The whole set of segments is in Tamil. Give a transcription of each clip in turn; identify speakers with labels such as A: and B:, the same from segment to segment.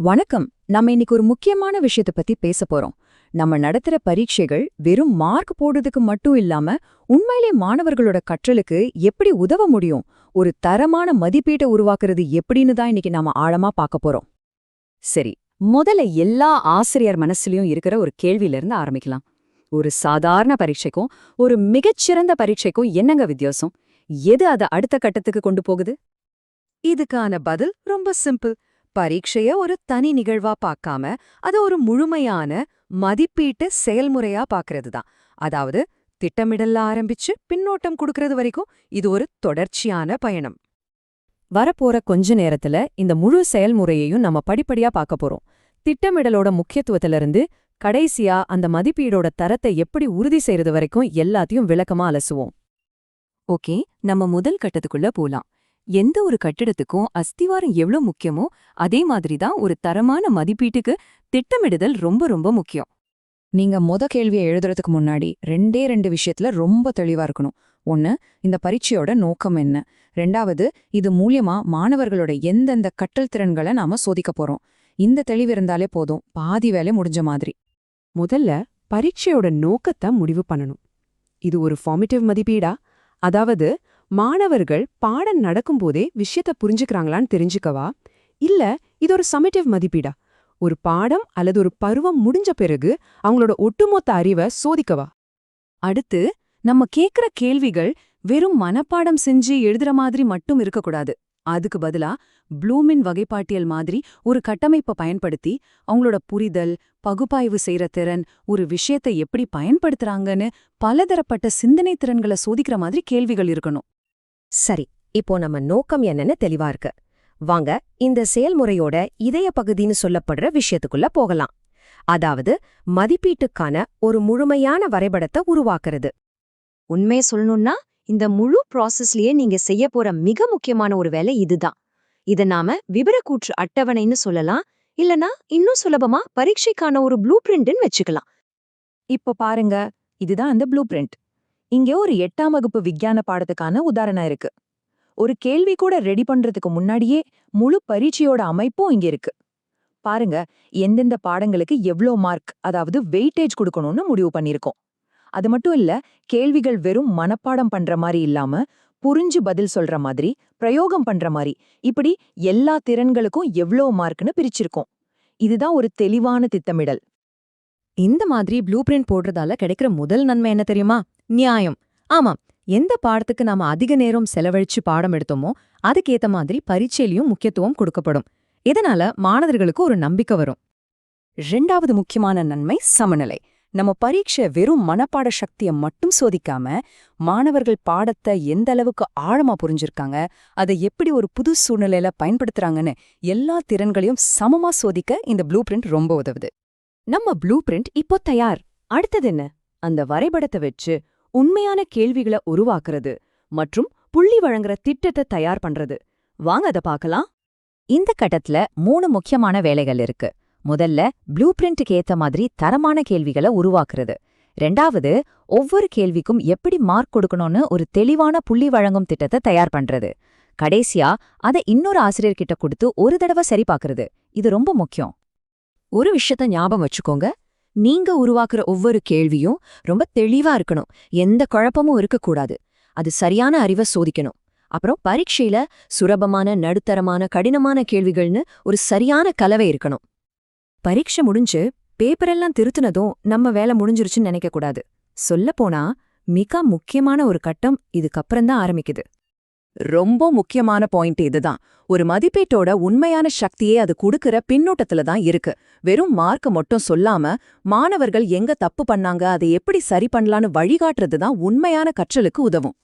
A: வணக்கம். நம்ம இன்னைக்கு ஒரு முக்கியமான விஷயத்தை பத்தி பேச போறோம். நம்ம நடத்துற பரீட்சைகள் வெறும் மார்க் போடுறதுக்கு மட்டும் இல்லாம உண்மையிலே மாணவர்களோட கற்றலுக்கு எப்படி உதவ முடியும்? ஒரு தரமான மதிப்பீட்டை உருவாக்குறது எப்படின்னு தான் இன்னைக்கு நாம ஆழமா பார்க்க போறோம். சரி முதல்ல எல்லா ஆசிரியர் மனசுலயும் இருக்கிற ஒரு கேள்வியிலிருந்து ஆரம்பிக்கலாம். ஒரு சாதாரண பரீட்சைக்கும் ஒரு மிகச்சிறந்த பரீட்சைக்கும் என்னங்க வித்தியாசம்? எது அதை அடுத்த கட்டத்துக்கு கொண்டு போகுது? இதுக்கான பதில் ரொம்ப சிம்பிள். பரீட்சைய ஒரு தனி நிகழ்வா பார்க்காம அது ஒரு முழுமையான மதிப்பீட்டு செயல்முறையா பார்க்கறது தான் அதாவது திட்டமிடல்ல ஆரம்பிச்சு பின்னோட்டம் கொடுக்கறது வரைக்கும் இது ஒரு தொடர்ச்சியான பயணம். வரப்போற கொஞ்ச நேரத்துல இந்த முழு செயல்முறையையும் நம்ம படிப்படியா பார்க்க போறோம். திட்டமிடலோட முக்கியத்துவத்திலிருந்து கடைசியா அந்த மதிப்பீடோட தரத்தை எப்படி உறுதி செய்யறது வரைக்கும் எல்லாத்தையும் விளக்கமா அலசுவோம். ஓகே நம்ம முதல் கட்டத்துக்குள்ள போலாம். எந்த ஒரு கட்டிடத்துக்கும் அஸ்திவாரம் எவ்வளவு முக்கியமோ அதே மாதிரி தான் ஒரு தரமான மதிப்பீட்டுக்கு திட்டமிடுதல் ரொம்ப ரொம்ப முக்கியம். நீங்க மொத கேள்வியை எழுதுறதுக்கு முன்னாடி ரெண்டே ரெண்டு விஷயத்துல ரொம்ப தெளிவா இருக்கணும். ஒன்னு இந்த பரீட்சையோட நோக்கம் என்ன? ரெண்டாவது இது மூலியமா மாணவர்களோட எந்தெந்த கற்றல் திறன்களை நாம சோதிக்க போறோம்? இந்த தெளிவு இருந்தாலே போதும் பாதி வேலை முடிஞ்ச மாதிரி.
B: முதல்ல பரீட்சையோட நோக்கத்தை முடிவு பண்ணணும். இது ஒரு ஃபார்மேட்டிவ் மதிப்பீடா? அதாவது மாணவர்கள் பாடம் நடக்கும்போதே விஷயத்த புரிஞ்சுக்கிறாங்களான்னு தெரிஞ்சுக்கவா? இல்ல இது ஒரு சமேட்டிவ் மதிப்பீடா? ஒரு பாடம் அல்லது ஒரு பருவம் முடிஞ்ச பிறகு அவங்களோட ஒட்டுமொத்த அறிவை சோதிக்கவா?
A: அடுத்து நம்ம கேக்குற கேள்விகள் வெறும் மனப்பாடம் செஞ்சு எழுதுற மாதிரி மட்டும் இருக்கக்கூடாது. அதுக்கு பதிலா ப்ளூமின் வகைப்பாட்டியல் மாதிரி ஒரு கட்டமைப்பை பயன்படுத்தி அவங்களோட புரிதல் பகுப்பாய்வு செய்யற திறன் ஒரு விஷயத்தை எப்படி பயன்படுத்துறாங்கன்னு பலதரப்பட்ட சிந்தனை திறன்களை சோதிக்கிற மாதிரி கேள்விகள் இருக்கணும்.
C: சரி இப்போ நம்ம நோக்கம் என்னன்னு தெளிவா இருக்கு. வாங்க இந்த செயல்முறையோட இதய பகுதின்னு சொல்லப்படுற விஷயத்துக்குள்ள போகலாம். அதாவது மதிப்பீட்டுக்கான ஒரு முழுமையான வரைபடத்தை உருவாக்குறது. உண்மையை சொல்லணும்னா இந்த முழு ப்ராசஸ்லயே நீங்க செய்ய போற மிக முக்கியமான ஒரு வேலை இதுதான். இத நாம விவரக்கூற்று அட்டவணைன்னு சொல்லலாம் இல்லனா இன்னும் சுலபமா பரீட்சைக்கான ஒரு ப்ளூ பிரிண்ட்னு வச்சுக்கலாம்.
A: இப்போ பாருங்க இதுதான் அந்த ப்ளூ பிரிண்ட் இங்கே ஒரு எட்டாம் வகுப்பு விஞ்ஞான பாடத்துக்கான உதாரணம் இருக்கு. ஒரு கேள்வி கூட ரெடி பண்றதுக்கு முன்னாடியே முழு பரீட்சையோட அமைப்பும் இங்க இருக்கு. பாருங்க எந்தெந்த பாடங்களுக்கு எவ்ளோ மார்க் அதாவது வெயிட்டேஜ் கொடுக்கணும்னு முடிவு பண்ணிருக்கோம் அது மட்டும் இல்ல கேள்விகள் வெறும் மனப்பாடம் பண்ற மாதிரி இல்லாம புரிஞ்சு பதில் சொல்ற மாதிரி பிரயோகம் பண்ற மாதிரி இப்படி எல்லா திறன்களுக்கும் எவ்ளோ மார்க்னு பிரிச்சிருக்கோம். இதுதான் ஒரு தெளிவான திட்டமிடல். இந்த மாதிரி ப்ளூ பிரிண்ட் போடுறதால கிடைக்கிற முதல் நன்மை என்ன தெரியுமா? நியாயம். ஆமாம் எந்த பாடத்துக்கு நாம அதிக நேரம் செலவழிச்சு பாடம் எடுத்தோமோ அதுக்கேத்த மாதிரி பரீட்சையிலையும் முக்கியத்துவம் கொடுக்கப்படும். இதனால மாணவர்களுக்கு ஒரு நம்பிக்கை வரும். ரெண்டாவது முக்கியமான நன்மை சமநிலை. நம்ம பரீட்சை வெறும் மனப்பாட சக்தியை மட்டும் சோதிக்காம மாணவர்கள் பாடத்தை எந்த அளவுக்கு ஆழமா புரிஞ்சிருக்காங்க அதை எப்படி ஒரு புது சூழ்நிலையில பயன்படுத்துறாங்கன்னு எல்லா திறன்களையும் சமமா சோதிக்க இந்த ப்ளூ பிரிண்ட் ரொம்ப உதவுது. நம்ம ப்ளூ பிரிண்ட் இப்போ தயார். அடுத்தது என்ன? அந்த வரைபடத்தை வச்சு உண்மையான கேள்விகளை உருவாக்குறது மற்றும் புள்ளி வழங்குற திட்டத்தை தயார் பண்றது. வாங்க அத பார்க்கலாம். இந்த கட்டத்துல மூணு முக்கியமான வேலைகள் இருக்கு. முதல்ல ப்ளூ பிரிண்ட்டுக்கு ஏத்த மாதிரி தரமான கேள்விகளை உருவாக்குறது. ரெண்டாவது ஒவ்வொரு கேள்விக்கும் எப்படி மார்க் கொடுக்கணும்னு ஒரு தெளிவான புள்ளி வழங்கும் திட்டத்தை தயார் பண்றது. கடைசியா அதை இன்னொரு ஆசிரியர்கிட்ட கொடுத்து ஒரு தடவை சரி பார்க்கறது. இது ரொம்ப முக்கியம். ஒரு விஷயத்த ஞாபகம் வச்சுக்கோங்க. நீங்க உருவாக்குற ஒவ்வொரு கேள்வியும் ரொம்ப தெளிவா இருக்கணும். எந்த குழப்பமும் இருக்கக்கூடாது. அது சரியான அறிவை சோதிக்கணும். அப்புறம் பரீட்சையில சுரபமான நடுத்தரமான கடினமான கேள்விகள்னு ஒரு சரியான கலவை இருக்கணும். பரீட்சை முடிஞ்சு பேப்பரெல்லாம் திருத்துனதும் நம்ம வேலை முடிஞ்சிருச்சுன்னு நினைக்கக்கூடாது. சொல்லப்போனா மிக முக்கியமான ஒரு கட்டம் இதுக்கப்புறம்தான் ஆரம்பிக்குது. ரொம்ப முக்கியமான பாயிண்ட் இதுதான். ஒரு மதிப்பீட்டோட உண்மையான சக்தியே அது கொடுக்கற பின்னூட்டத்துல தான் இருக்கு. வெறும் மார்க்க மட்டும் சொல்லாம மாணவர்கள் எங்க தப்பு பண்ணாங்க அதை எப்படி சரி பண்ணலான்னு வழிகாட்டுறது தான் உண்மையான கற்றலுக்கு உதவும்.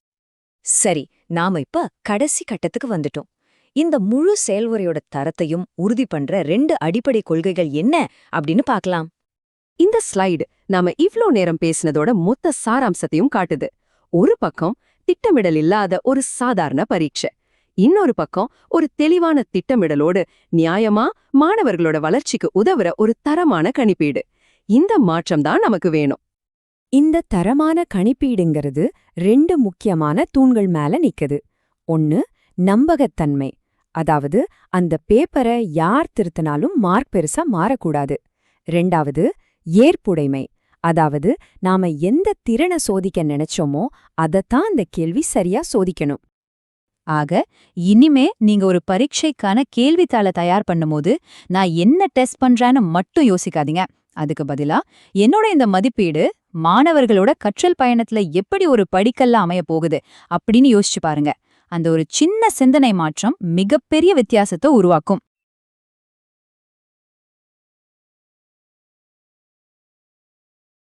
A: சரி நாம இப்ப கடைசி கட்டத்துக்கு வந்துட்டோம். இந்த முழு செயல்முறையோட தரத்தையும் உறுதி பண்ற ரெண்டு அடிப்படை கொள்கைகள் என்ன அப்படின்னு பார்க்கலாம்.
B: இந்த ஸ்லைடு நாம இவ்ளோ நேரம் பேசினதோட மொத்த சாராம்சத்தையும் காட்டுது. ஒரு பக்கம் திட்டமிடல் இல்லாத ஒரு சாதாரண பரீட்சை. இன்னொரு பக்கம் ஒரு தெளிவான திட்டமிடலோடு நியாயமா மாணவர்களோட வளர்ச்சிக்கு உதவுற ஒரு தரமான கணிப்பீடு. இந்த மாற்றம் தான் நமக்கு வேணும்.
C: இந்த தரமான கணிப்பீடுங்கிறது ரெண்டு முக்கியமான தூண்கள் மேல நிக்குது. ஒன்னு நம்பகத்தன்மை.
B: அதாவது அந்த பேப்பரை யார் திருத்தினாலும் மார்க் பெருசா மாறக்கூடாது. ரெண்டாவது ஏற்புடைமை. அதாவது நாம எந்த திறனை சோதிக்க நினைச்சோமோ அதைத்தான் அந்த கேள்வி சரியா சோதிக்கணும்.
A: ஆக இனிமே நீங்க ஒரு பரீட்சைக்கான கேள்வித்தாளை தயார் பண்ணும்போது நான் என்ன டெஸ்ட் பண்றேன்னு மட்டும் யோசிக்காதீங்க. அதுக்கு பதிலா என்னோட இந்த மதிப்பீடு மாணவர்களோட கற்றல் பயணத்துல எப்படி ஒரு படிக்கல்ல அமைய போகுது அப்படின்னு யோசிச்சு பாருங்க. அந்த ஒரு சின்ன சிந்தனை மாற்றம் மிகப்பெரிய வித்தியாசத்தை உருவாக்கும்.